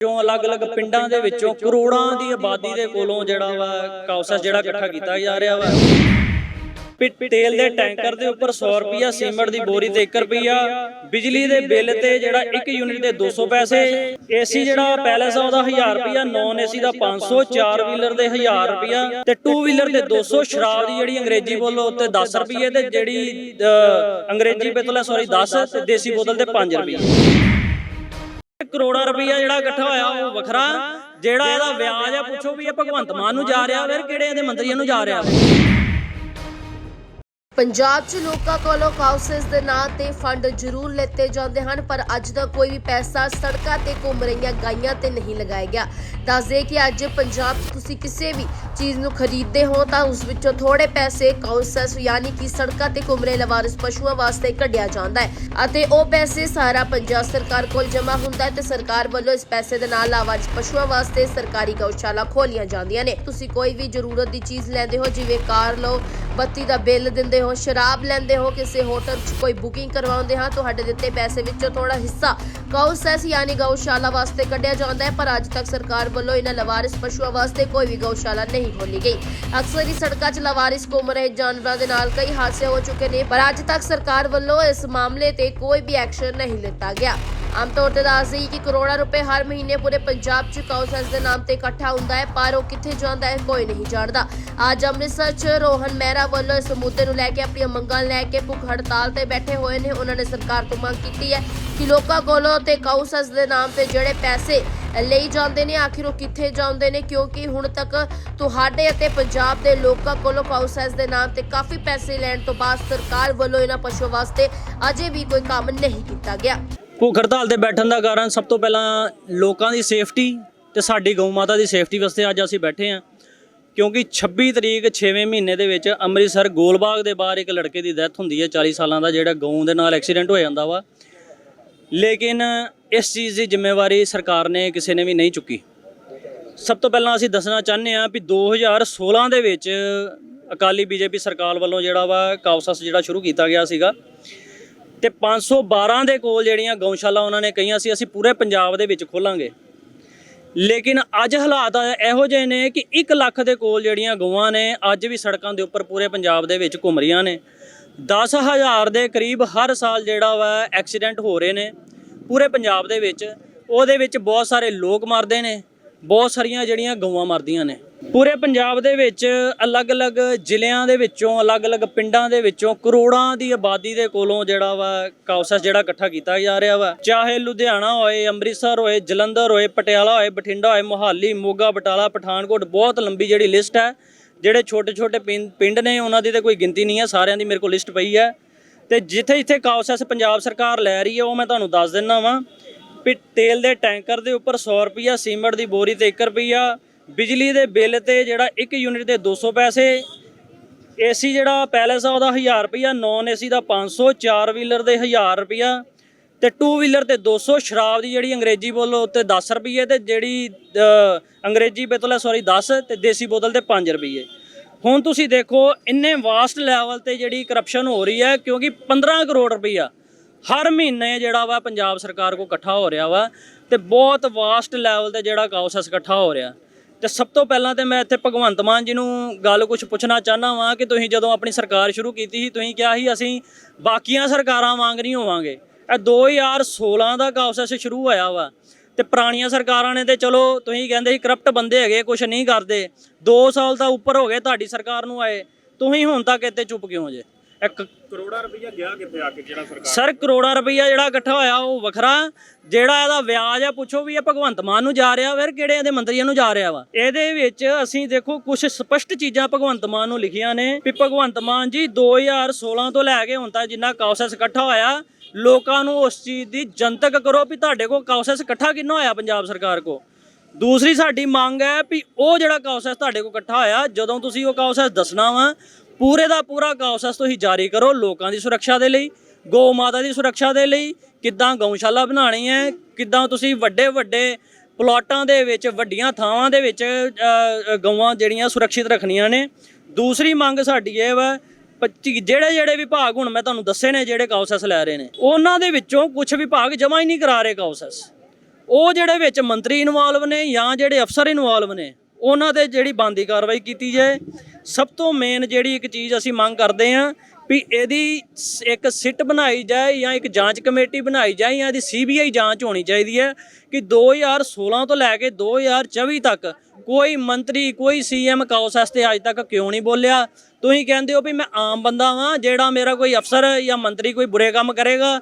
ਜੋ ਅਲੱਗ-ਅਲੱਗ ਪਿੰਡਾਂ ਦੇ ਵਿੱਚੋਂ ਕਰੋੜਾਂ ਦੀ ਆਬਾਦੀ ਦੇ ਕੋਲੋਂ ਜਿਹੜਾ ਵਾ ਕਾਉਸਸ ਜਿਹੜਾ ਇਕੱਠਾ ਕੀਤਾ ਜਾ ਰਿਹਾ ਵਾ। ਤੇਲ ਦੇ ਟੈਂਕਰ ਦੇ ਉੱਪਰ 100 ਰੁਪਿਆ ਸੀਮੈਂਟ ਦੀ ਬੋਰੀ ਤੇ 1 ਰੁਪਿਆ ਬਿਜਲੀ ਦੇ ਬਿੱਲ ਤੇ ਜਿਹੜਾ 1 ਯੂਨਿਟ ਦੇ 200 ਪੈਸੇ ਏਸੀ ਜਿਹੜਾ ਪੈਲਸ ਆ ਉਹਦਾ 1000 ਰੁਪਿਆ ਨੌਨ ਏਸੀ ਦਾ 500 ਚਾਰ ਵੀਲਰ ਦੇ 1000 ਰੁਪਿਆ ਤੇ 2 ਵੀਲਰ ਦੇ 200 ਸ਼ਰਾਬ ਦੀ ਜਿਹੜੀ ਅੰਗਰੇਜ਼ੀ ਬੋਲੋ ਉੱਤੇ 10 ਰੁਪਏ ਤੇ ਜਿਹੜੀ ਅੰਗਰੇਜ਼ੀ ਬੋਤਲ ਹੈ ਸੌਰੀ 10 ਤੇ ਦੇਸੀ ਬੋਤਲ ਤੇ 5 ਰੁਪਏ ਕਰੋੜਾ ਰੁਪਈਆ ਜਿਹੜਾ ਇਕੱਠਾ ਹੋਇਆ ਉਹ ਵੱਖਰਾ, ਜਿਹੜਾ ਇਹਦਾ ਵਿਆਜ ਆ, ਪੁੱਛੋ ਵੀ ਇਹ ਭਗਵੰਤ ਮਾਨ ਨੂੰ ਜਾ ਰਿਹਾ ਫਿਰ ਕਿਹੜੇ ਇਹਦੇ ਮੰਤਰੀਆਂ ਨੂੰ ਜਾ ਰਿਹਾ ਪੰਜਾਬ 'ਚ ਲੋਕਾਂ ਕੋਲੋਂ ਕਾਉਂਸਲਸ ਦੇ ਨਾਂ ਤੇ ਫੰਡ ਜ਼ਰੂਰ ਲੈਤੇ ਜਾਂਦੇ ਹਨ, ਪਰ ਅੱਜ ਦਾ ਕੋਈ ਵੀ ਪੈਸਾ ਸੜਕਾਂ ਤੇ ਘੁੰਮ ਰਹੀਆਂ ਗਾਈਆਂ ਤੇ ਨਹੀਂ ਲਗਾਇਆ ਗਿਆ। ਦੱਸਦੇ ਕਿ ਅੱਜ ਪੰਜਾਬ 'ਚ ਤੁਸੀਂ ਕਿਸੇ ਵੀ ਚੀਜ਼ ਨੂੰ ਖਰੀਦਦੇ ਹੋ ਤਾਂ ਉਸ ਵਿੱਚੋਂ ਥੋੜੇ ਪੈਸੇ ਕਾਉਂਸਲਸ ਯਾਨੀ ਕਿ ਸੜਕਾਂ ਤੇ ਘੁੰਮ ਰਹੇ ਲਵਾਰਿਸ ਪਸ਼ੂਆਂ ਵਾਸਤੇ ਕੱਢਿਆ ਜਾਂਦਾ ਹੈ ਅਤੇ ਉਹ ਪੈਸੇ ਸਾਰਾ ਪੰਜਾਬ ਸਰਕਾਰ ਕੋਲ ਜਮ੍ਹਾਂ ਹੁੰਦਾ ਹੈ ਤੇ ਸਰਕਾਰ ਵੱਲੋਂ ਇਸ ਪੈਸੇ ਦੇ ਨਾਲ ਲਾਵਾਰਿਸ ਪਸ਼ੂਆਂ ਵਾਸਤੇ ਸਰਕਾਰੀ ਗਊਸ਼ਾਲਾ ਖੋਲੀਆਂ ਜਾਂਦੀਆਂ ਨੇ। ਤੁਸੀਂ ਕੋਈ ਵੀ ਜ਼ਰੂਰਤ ਦੀ ਚੀਜ਼ ਲੈਂਦੇ ਹੋ, ਜਿਵੇਂ ਕਾਰ ਲਓ, ਬੱਤੀ ਦਾ ਬਿੱਲ ਦਿੰਦੇ ਹੋ ਸ਼ਰਾਬ ਲੈਂਦੇ ਹੋ, ਕਿਸੇ ਹੋਟਲ 'ਚ ਕੋਈ ਬੁਕਿੰਗ ਕਰਵਾਉਂਦੇ ਹਾਂ, ਤੁਹਾਡੇ ਦਿੱਤੇ ਪੈਸੇ ਵਿੱਚੋਂ ਥੋੜਾ ਹਿੱਸਾ ਗਊਸੈਸ ਯਾਨੀ ਗਊਸ਼ਾਲਾ ਵਾਸਤੇ ਕੱਢਿਆ ਜਾਂਦਾ ਹੈ, ਪਰ ਅੱਜ ਤੱਕ ਸਰਕਾਰ ਵੱਲੋਂ ਇਹਨਾਂ ਲਵਾਰਿਸ ਪਸ਼ੂਆਂ ਵਾਸਤੇ ਕੋਈ ਵੀ ਗਊਸ਼ਾਲਾ ਨਹੀਂ ਖੋਲੀ ਗਈ। ਅਕਸਰ ਹੀ ਸੜਕਾਂ 'ਚ ਲਵਾਰਿਸ ਘੁੰਮ ਰਹੇ ਜਾਨਵਰਾਂ ਦੇ ਨਾਲ ਕਈ ਹਾਦਸੇ ਹੋ ਚੁੱਕੇ ਨੇ, ਪਰ ਅੱਜ ਤੱਕ ਸਰਕਾਰ ਵੱਲੋਂ ਇਸ ਮਾਮਲੇ ਤੇ ਕੋਈ ਵੀ ਐਕਸ਼ਨ ਨਹੀਂ ਲਿੱਤਾ ਗਿਆ। ਆਮ ਤੌਰ ਤੇ ਦੱਸ ਕਿ ਕਰੋੜਾਂ ਰੁਪਏ ਹਰ ਮਹੀਨੇ ਪੂਰੇ ਪੰਜਾਬ 'ਚ ਕਾਉਂਸਲਸ ਦੇ ਨਾਮ ਤੇ ਇਕੱਠਾ ਹੁੰਦਾ ਹੈ, ਪਰ ਉਹ ਕਿੱਥੇ ਜਾਂਦਾ ਹੈ ਕੋਈ ਨਹੀਂ ਜਾਣਦਾ। ਅੱਜ ਅੰਮ੍ਰਿਤਸਰ 'ਚ ਰੋਹਨ ਮਹਿਰਾ ਵੱਲੋਂ ਇਸ ਮੁੱਦੇ ਨੂੰ ਲੈ ਕੇ ਆਪਣੀਆਂ ਮੰਗਾਂ ਲੈ ਕੇ ਭੁੱਖ ਹੜਤਾਲ ਤੇ ਬੈਠੇ ਹੋਏ ਨੇ। ਉਹਨਾਂ ਨੇ ਸਰਕਾਰ ਤੋਂ ਮੰਗ ਕੀਤੀ ਹੈ ਕਿ ਲੋਕਾਂ ਕੋਲੋਂ ਤੇ ਕਾਉਂਸਲਸ ਦੇ ਨਾਮ ਤੇ ਜਿਹੜੇ ਪੈਸੇ ਲਈ ਜਾਂਦੇ ਨੇ, ਆਖਿਰ ਉਹ ਕਿੱਥੇ ਜਾਂਦੇ ਨੇ? ਕਿਉਂਕਿ ਹੁਣ ਤੱਕ ਤੁਹਾਡੇ ਅਤੇ ਪੰਜਾਬ ਦੇ ਲੋਕਾਂ ਕੋਲੋਂ ਕਾਉਂਸਲਸ ਦੇ ਨਾਮ ਤੇ ਕਾਫੀ ਪੈਸੇ ਲੈਣ ਤੋਂ ਬਾਅਦ ਸਰਕਾਰ ਵੱਲੋਂ ਇਹਨਾਂ ਪਸ਼ੂਆਂ ਵਾਸਤੇ ਅਜੇ ਵੀ ਕੋਈ ਕੰਮ ਨਹੀਂ ਕੀਤਾ ਗਿਆ। ਭੁੱਖ ਹੜਤਾਲ ਤੇ ਬੈਠਣ ਦਾ ਕਾਰਨ ਸਭ ਤੋਂ ਪਹਿਲਾਂ ਲੋਕਾਂ ਦੀ ਸੇਫਟੀ ਤੇ ਸਾਡੀ ਗਊ ਮਾਤਾ ਦੀ ਸੇਫਟੀ ਵਾਸਤੇ ਅੱਜ ਅਸੀਂ ਬੈਠੇ ਹਾਂ। ਕਿਉਂਕਿ 26 ਤਰੀਕ 6ਵੇਂ ਮਹੀਨੇ ਦੇ ਵਿੱਚ ਅੰਮ੍ਰਿਤਸਰ ਗੋਲਬਾਗ ਦੇ ਬਾਹਰ ਇੱਕ ਲੜਕੇ ਦੀ ਡੈਥ ਹੁੰਦੀ ਹੈ 40 ਸਾਲਾਂ ਦਾ, ਜਿਹੜਾ ਗਊ ਦੇ ਨਾਲ ਐਕਸੀਡੈਂਟ ਹੋ ਜਾਂਦਾ ਵਾ। ਲੇਕਿਨ ਇਸ ਚੀਜ਼ ਦੀ ਜ਼ਿੰਮੇਵਾਰੀ ਸਰਕਾਰ ਨੇ ਕਿਸੇ ਨੇ ਵੀ ਨਹੀਂ ਚੁੱਕੀ। ਸਭ ਤੋਂ ਪਹਿਲਾਂ ਅਸੀਂ ਦੱਸਣਾ ਚਾਹੁੰਦੇ ਹਾਂ ਵੀ 2016 ਦੇ ਵਿੱਚ ਅਕਾਲੀ ਬੀਜੇਪੀ ਸਰਕਾਰ ਵੱਲੋਂ ਜਿਹੜਾ ਵਾ ਕਾਉਸਸ ਜਿਹੜਾ ਸ਼ੁਰੂ ਕੀਤਾ ਗਿਆ ਸੀਗਾ ਤੇ 512 ਦੇ ਕੋਲ ਜਿਹੜੀਆਂ ਗਊਸ਼ਾਲਾ ਉਹਨਾਂ ਨੇ ਕਹੀਆਂ ਸੀ, ਅਸੀਂ ਪੂਰੇ ਪੰਜਾਬ ਦੇ ਵਿੱਚ ਖੋਲਾਂਗੇ। ਲੇਕਿਨ ਅੱਜ ਹਾਲਾਤ ਇਹੋ ਜਿਹੇ ਨੇ ਕਿ 1 ਲੱਖ ਦੇ ਕੋਲ ਜਿਹੜੀਆਂ ਗਊਆਂ ਨੇ, ਅੱਜ ਵੀ ਸੜਕਾਂ ਦੇ ਉੱਪਰ ਪੂਰੇ ਪੰਜਾਬ ਦੇ ਵਿੱਚ ਘੁੰਮ ਰਹੀਆਂ ਨੇ। 10000 ਦੇ ਕਰੀਬ ਹਰ ਸਾਲ ਜਿਹੜਾ ਵਾ ਐਕਸੀਡੈਂਟ ਹੋ ਰਹੇ ਨੇ ਪੂਰੇ ਪੰਜਾਬ ਦੇ ਵਿੱਚ। ਉਹਦੇ ਵਿੱਚ ਬਹੁਤ ਸਾਰੇ ਲੋਕ ਮਰਦੇ ਨੇ, ਬਹੁਤ ਸਾਰੀਆਂ ਜਿਹੜੀਆਂ ਗਊਆਂ ਮਰਦੀਆਂ ਨੇ। ਪੂਰੇ ਪੰਜਾਬ ਦੇ ਵਿੱਚ ਅਲੱਗ-ਅਲੱਗ ਜ਼ਿਲ੍ਹਿਆਂ ਦੇ ਵਿੱਚੋਂ, ਅਲੱਗ-ਅਲੱਗ ਪਿੰਡਾਂ ਦੇ ਵਿੱਚੋਂ ਕਰੋੜਾਂ ਦੀ ਆਬਾਦੀ ਦੇ ਕੋਲੋਂ ਜਿਹੜਾ ਵਾ ਕਾਉਸਸ ਜਿਹੜਾ ਇਕੱਠਾ ਕੀਤਾ ਜਾ ਰਿਹਾ ਵਾ। ਚਾਹੇ ਲੁਧਿਆਣਾ ਹੋਏ, ਅੰਮ੍ਰਿਤਸਰ ਹੋਏ, ਜਲੰਧਰ ਹੋਏ, ਪਟਿਆਲਾ ਹੋਏ, ਬਠਿੰਡਾ ਹੋਏ, ਮੋਹਾਲੀ, ਮੋਗਾ, ਬਟਾਲਾ, ਪਠਾਨਕੋਟ, ਬਹੁਤ ਲੰਬੀ ਜਿਹੜੀ ਲਿਸਟ ਹੈ। ਜਿਹੜੇ ਛੋਟੇ-ਛੋਟੇ ਪਿੰ- ਪਿੰਡ ਨੇ ਉਹਨਾਂ ਦੀ ਤਾਂ ਕੋਈ ਗਿਣਤੀ ਨਹੀਂ ਹੈ, ਸਾਰਿਆਂ ਦੀ ਮੇਰੇ ਕੋਲ ਲਿਸਟ ਪਈ ਹੈ। ਤੇ ਜਿੱਥੇ ਜਿੱਥੇ ਕਾਉਸਸ ਪੰਜਾਬ ਸਰਕਾਰ ਲੈ ਰਹੀ ਹੈ, ਉਹ ਮੈਂ ਤੁਹਾਨੂੰ ਦੱਸ ਦਿੰਦਾ ਵਾਂ। ਵੀ ਤੇਲ ਦੇ ਟੈਂਕਰ ਦੇ ਉੱਪਰ 100 ਰੁਪਿਆ ਸੀਮੈਂਟ ਦੀ ਬੋਰੀ ਤੇ 1 ਰੁਪਿਆ ਬਿਜਲੀ ਦੇ ਬਿੱਲ ਤੇ ਜਿਹੜਾ 1 ਯੂਨਿਟ ਦੇ 200 ਪੈਸੇ, ਏਸੀ ਜਿਹੜਾ ਪੈਲਸ ਆ ਉਹਦਾ 1000 ਰੁਪਿਆ ਨੌਨ ਏਸੀ ਦਾ 500 ਚਾਰ ਵੀਲਰ ਦੇ 1000 ਰੁਪਿਆ ਤੇ ਟੂ ਵੀਲਰ ਤੇ 200 ਸ਼ਰਾਬ ਦੀ ਜਿਹੜੀ ਅੰਗਰੇਜ਼ੀ ਬੋਲੋ ਉੱਤੇ 10 ਰੁਪਏ ਤੇ ਜਿਹੜੀ ਅੰਗਰੇਜ਼ੀ ਬੋਤਲ ਹੈ ਸੌਰੀ 10 ਤੇ ਦੇਸੀ ਬੋਤਲ ਤੇ 5 ਰੁਪਏ ਹੁਣ ਤੁਸੀਂ ਦੇਖੋ, ਇੰਨੇ ਵਾਸਟ ਲੈਵਲ ਤੇ ਜਿਹੜੀ ਕਰਪਸ਼ਨ ਹੋ ਰਹੀ ਹੈ, ਕਿਉਂਕਿ 15 ਕਰੋੜ ਰੁਪਈਆ ਹਰ ਮਹੀਨੇ ਜਿਹੜਾ ਵਾ ਪੰਜਾਬ ਸਰਕਾਰ ਕੋ ਇਕੱਠਾ ਹੋ ਰਿਹਾ ਵਾ ਤੇ ਬਹੁਤ ਵਾਸਟ ਲੈਵਲ ਤੇ ਜਿਹੜਾ ਕਾਉਸਸ ਇਕੱਠਾ ਹੋ ਰਿਹਾ। ਤੇ ਸਭ ਤੋਂ ਪਹਿਲਾਂ ਤੇ ਮੈਂ ਇੱਥੇ ਭਗਵੰਤ ਮਾਨ ਜੀ ਨੂੰ ਗੱਲ ਕੁਝ ਪੁੱਛਣਾ ਚਾਹਨਾ ਵਾਂ ਕਿ ਤੁਸੀਂ ਜਦੋਂ ਆਪਣੀ ਸਰਕਾਰ ਸ਼ੁਰੂ ਕੀਤੀ ਸੀ, ਤੁਸੀਂ ਕਿਹਾ ਸੀ ਅਸੀਂ ਬਾਕੀਆਂ ਸਰਕਾਰਾਂ ਵਾਂਗ ਨਹੀਂ ਹੋਵਾਂਗੇ। ਇਹ 2016 ਦਾ ਕਾਉਸਸ ਸ਼ੁਰੂ ਹੋਇਆ ਵਾ ਤੇ ਪੁਰਾਣੀਆਂ ਸਰਕਾਰਾਂ ਨੇ ਤੇ ਚਲੋ ਤੁਸੀਂ ਕਹਿੰਦੇ ਸੀ ਕਰਪਟ ਬੰਦੇ ਹੈਗੇ ਕੁਝ ਨਹੀਂ ਕਰਦੇ। 2 ਸਾਲ ਤਾਂ ਉੱਪਰ ਹੋ ਗਏ ਤੁਹਾਡੀ ਸਰਕਾਰ ਨੂੰ ਆਏ। ਤੁਸੀਂ ਹੁਣ ਤੱਕ ਇੱਥੇ ਚੁੱਪ ਕਿਉਂ ਜੇ? ਇੱਕ ਕਰੋੜਾ ਰੁਪਈਆ ਗਿਆ ਕਿੱਥੇ ਆ ਕੇ ਜਿਹੜਾ ਸਰਕਾਰ ਸਰ ਕਰੋੜਾਂ ਰੁਪਈਆ ਜਿਹੜਾ ਇਕੱਠਾ ਹੋਇਆ ਉਹ ਵੱਖਰਾ। ਜਿਹੜਾ ਇਹਦਾ ਵਿਆਜ ਆ ਪੁੱਛੋ ਵੀ ਇਹ ਭਗਵੰਤ ਮਾਨ ਨੂੰ ਜਾ ਰਿਹਾ ਫਿਰ ਕਿਹੜੇ ਇਹਦੇ ਮੰਤਰੀਆਂ ਨੂੰ ਜਾ ਰਿਹਾ ਵਾ? ਇਹਦੇ ਵਿੱਚ ਅਸੀਂ ਦੇਖੋ ਕੁਝ ਸਪਸ਼ਟ ਚੀਜ਼ਾਂ ਭਗਵੰਤ ਮਾਨ ਨੂੰ ਲਿਖੀਆਂ ਨੇ ਵੀ ਭਗਵੰਤ ਮਾਨ ਜੀ 2016 ਤੋਂ ਲੈ ਕੇ ਹੁਣ ਤੱਕ ਜਿੰਨਾ ਕਾਉਸਸ ਇਕੱਠਾ ਹੋਇਆ ਲੋਕਾਂ ਨੂੰ ਉਸ ਚੀਜ਼ ਦੀ ਜਨਤਕ ਕਰੋ ਵੀ ਤੁਹਾਡੇ ਕੋਲ ਕਾਉਸਸ ਇਕੱਠਾ ਕਿੰਨਾ ਹੋਇਆ ਪੰਜਾਬ ਸਰਕਾਰ ਕੋ ਦੂਸਰੀ ਸਾਡੀ ਮੰਗ ਹੈ ਵੀ ਉਹ ਜਿਹੜਾ ਕਾਉਸਸ ਤੁਹਾਡੇ ਕੋਲ ਇਕੱਠਾ ਹੋਇਆ ਜਦੋਂ ਤੁਸੀਂ ਉਹ ਕਾਉਸਸ ਦੱਸਣਾ ਵਾ ਪੂਰੇ ਦਾ ਪੂਰਾ ਕਾਉਸਸ ਤੁਸੀਂ ਜਾਰੀ ਕਰੋ ਲੋਕਾਂ ਦੀ ਸੁਰੱਖਿਆ ਦੇ ਲਈ, ਗਊ ਮਾਤਾ ਦੀ ਸੁਰੱਖਿਆ ਦੇ ਲਈ, ਕਿੱਦਾਂ ਗਊਸ਼ਾਲਾ ਬਣਾਣੀ ਹੈ, ਕਿੱਦਾਂ ਤੁਸੀਂ ਵੱਡੇ ਵੱਡੇ ਪਲਾਟਾਂ ਦੇ ਵਿੱਚ, ਵੱਡੀਆਂ ਥਾਵਾਂ ਦੇ ਵਿੱਚ ਗਊਆਂ ਜਿਹੜੀਆਂ ਸੁਰੱਖਿਅਤ ਰੱਖਣੀਆਂ ਨੇ। ਦੂਸਰੀ ਮੰਗ ਸਾਡੀ ਇਹ ਵਾ, ਪੱਚੀ- ਜਿਹੜੇ ਜਿਹੜੇ ਵਿਭਾਗ ਹੁਣ ਮੈਂ ਤੁਹਾਨੂੰ ਦੱਸੇ ਨੇ ਜਿਹੜੇ ਕਾਉਸਸ ਲੈ ਰਹੇ ਨੇ, ਉਹਨਾਂ ਦੇ ਵਿੱਚੋਂ ਕੁਝ ਵਿਭਾਗ ਜਮਾ ਹੀ ਨਹੀਂ ਕਰਾ ਰਹੇ ਕਾਉਸਸ ਉਹ ਜਿਹੜੇ ਵਿੱਚ ਮੰਤਰੀ ਇਨਵੋਲਵ ਨੇ ਜਾਂ ਜਿਹੜੇ ਅਫਸਰ ਇਨਵੋਲਵ ਨੇ ਉਹਨਾਂ ਤੇ ਜਿਹੜੀ ਬੰਦੀ ਕਾਰਵਾਈ ਕੀਤੀ ਜਾਏ, ਸਭ ਤੋਂ ਮੇਨ ਜਿਹੜੀ ਇੱਕ ਚੀਜ਼ ਅਸੀਂ ਮੰਗ ਕਰਦੇ ਹਾਂ ਵੀ ਇਹਦੀ ਸ- ਇੱਕ ਸਿੱਟ ਬਣਾਈ ਜਾਏ ਜਾਂ ਇੱਕ ਜਾਂਚ ਕਮੇਟੀ ਬਣਾਈ ਜਾਏ ਜਾਂ ਇਹਦੀ ਸੀਬੀਆਈ ਜਾਂਚ ਹੋਣੀ ਚਾਹੀਦੀ ਹੈ ਕਿ 2016 ਤੋਂ ਲੈ ਕੇ 2024 ਤੱਕ ਕੋਈ ਮੰਤਰੀ, ਕੋਈ ਸੀਐਮ ਕਾਉਸਸ ਤੇ ਅੱਜ ਤੱਕ ਕਿਉਂ ਨਹੀਂ ਬੋਲਿਆ? ਤੁਸੀਂ ਕਹਿੰਦੇ ਹੋ ਵੀ ਮੈਂ ਆਮ ਬੰਦਾ ਹਾਂ, ਜਿਹੜਾ ਮੇਰਾ ਕੋਈ ਅਫਸਰ ਜਾਂ ਮੰਤਰੀ ਕੋਈ ਬੁਰੇ ਕੰਮ ਕਰੇਗਾ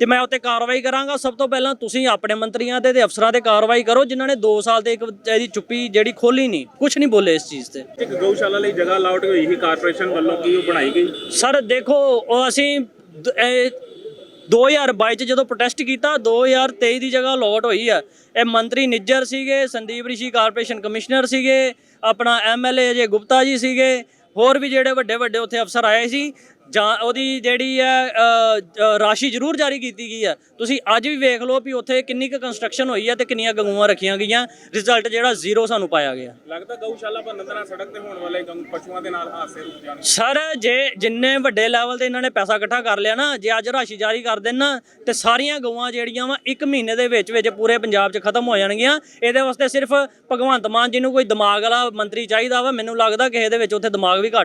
ਤੇ ਮੈਂ ਉੱਤੇ ਕਾਰਵਾਈ ਕਰਾਂਗਾ। ਸਭ ਤੋਂ ਪਹਿਲਾਂ ਤੁਸੀਂ ਆਪਣੇ ਮੰਤਰੀਆਂ ਤੇ ਤੇ ਅਫਸਰਾਂ ਤੇ ਕਾਰਵਾਈ ਕਰੋ ਜਿਨ੍ਹਾਂ ਨੇ 2 ਸਾਲ ਤੇ ਇੱਕ ਇਹਦੀ ਚੁੱਪੀ ਜਿਹੜੀ ਖੋਲੀ ਨਹੀਂ। ਕੁਝ ਨਹੀਂ ਬੋਲੇ ਇਸ ਚੀਜ਼ ਤੇ। ਇੱਕ ਗਊਸ਼ਾਲਾ ਲਈ ਜਗ੍ਹਾ ਅਲਾਟ ਹੋਈ ਸੀ ਕਾਰਪੋਰੇਸ਼ਨ ਵੱਲੋਂ ਕੀ ਉਹ ਬਣਾਈ ਗਈ? ਸਰ ਦੇਖੋ ਉਹ ਅਸੀਂ ਦ- ਇਹ 2022 ਚ ਜਦੋਂ ਪ੍ਰੋਟੈਸਟ ਕੀਤਾ 2023 ਦੀ ਜਗ੍ਹਾ ਅਲਾਟ ਹੋਈ ਆ। ਇਹ ਮੰਤਰੀ ਨਿੱਜਰ ਸੀਗੇ ਸੰਦੀਪ ਰਿਸ਼ੀ ਕਾਰਪੋਰੇਸ਼ਨ ਕਮਿਸ਼ਨਰ ਸੀਗੇ ਆਪਣਾ ਐਮਐਲਏ ਅਜੇ ਗੁਪਤਾ ਜੀ ਸੀਗੇ ਹੋਰ ਵੀ ਜਿਹੜੇ ਵੱਡੇ ਵੱਡੇ ਉੱਥੇ ਅਫਸਰ ਆਏ ਸੀ। ਜਾਂ ਉਹਦੀ ਜਿਹੜੀ ਹੈ ਰਾਸ਼ੀ ਜ਼ਰੂਰ ਜਾਰੀ ਕੀਤੀ ਗਈ ਹੈ। ਤੁਸੀਂ ਅੱਜ ਵੀ ਵੇਖ ਲਓ ਵੀ ਉੱਥੇ ਕਿੰਨੀ ਕੁ ਕੰਸਟਰਕਸ਼ਨ ਹੋਈ ਹੈ ਤੇ ਕਿੰਨੀਆਂ ਗਊਆਂ ਰੱਖੀਆਂ ਗਈਆਂ। ਰਿਜ਼ਲਟ ਜਿਹੜਾ ਜ਼ੀਰੋ ਸਾਨੂੰ ਪਾਇਆ ਗਿਆ। ਲੱਗਦਾ ਗਊਸ਼ਾਲਾ ਨਾਲ ਸੜਕ ਤੇ ਹੋਣ ਵਾਲੇ ਪਸ਼ੂਆਂ ਦੇ ਨਾਲ ਹਾਦਸੇ ਰੁਕ ਜਾਣਗੇ ਸਰ ਜੇ ਜਿੰਨੇ ਵੱਡੇ ਲੈਵਲ ਤੇ ਇਹਨਾਂ ਨੇ ਪੈਸਾ ਇਕੱਠਾ ਕਰ ਲਿਆ ਨਾ ਜੇ ਅੱਜ ਰਾਸ਼ੀ ਜਾਰੀ ਕਰ ਦੇਣ ਨਾ ਤੇ ਸਾਰੀਆਂ ਗਊਆਂ ਜਿਹੜੀਆਂ ਵਾ ਇੱਕ ਮਹੀਨੇ ਦੇ ਵਿੱਚ ਵਿੱਚ ਪੂਰੇ ਪੰਜਾਬ 'ਚ ਖਤਮ ਹੋ ਜਾਣਗੀਆਂ। ਇਹਦੇ ਵਾਸਤੇ ਸਿਰਫ ਭਗਵੰਤ ਮਾਨ ਜੀ ਨੂੰ ਕੋਈ ਦਿਮਾਗ ਵਾਲਾ ਮੰਤਰੀ ਚਾਹੀਦਾ ਵਾ। ਮੈਨੂੰ ਲੱਗਦਾ ਕਿਸੇ ਦੇ ਵਿੱਚ ਉੱਥੇ ਦਿਮਾਗ ਵੀ ਘੱਟ